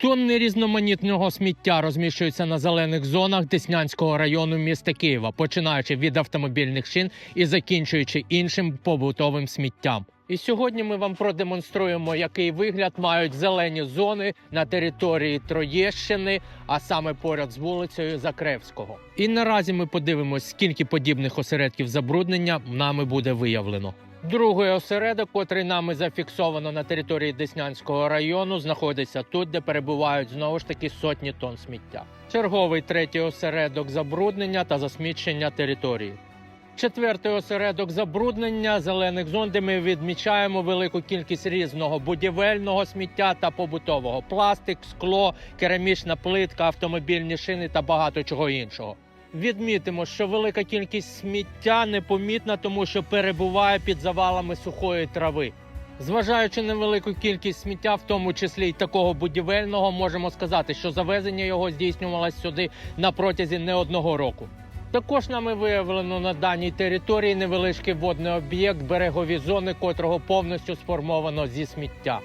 Тонни різноманітного сміття розміщуються на зелених зонах Деснянського району міста Києва, починаючи від автомобільних шин і закінчуючи іншим побутовим сміттям. І сьогодні ми вам продемонструємо, який вигляд мають зелені зони на території Троєщини, а саме поряд з вулицею Закревського. І наразі ми подивимось, скільки подібних осередків забруднення нами буде виявлено. Другий осередок, котрий нами зафіксовано на території Деснянського району, знаходиться тут, де перебувають знову ж таки сотні тонн сміття. Черговий третій осередок забруднення та засмічення території. Четвертий осередок забруднення зелених зон, де ми відмічаємо велику кількість різного будівельного сміття та побутового пластик, скло, керамічна плитка, автомобільні шини та багато чого іншого. Відмітимо, що велика кількість сміття непомітна, тому що перебуває під завалами сухої трави. Зважаючи на велику кількість сміття, в тому числі й такого будівельного, можемо сказати, що завезення його здійснювалось сюди на протязі не одного року. Також нами виявлено на даній території невеличкий водний об'єкт берегові зони, котрого повністю сформовано зі сміття.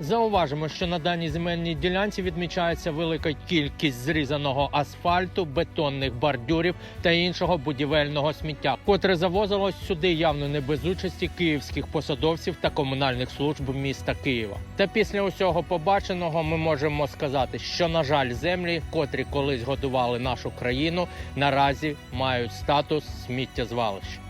Зауважимо, що на даній земельній ділянці відмічається велика кількість зрізаного асфальту, бетонних бордюрів та іншого будівельного сміття, котре завозилось сюди явно не без участі київських посадовців та комунальних служб міста Києва. Та після усього побаченого ми можемо сказати, що на жаль, землі, котрі колись годували нашу країну, наразі мають статус сміттєзвалища.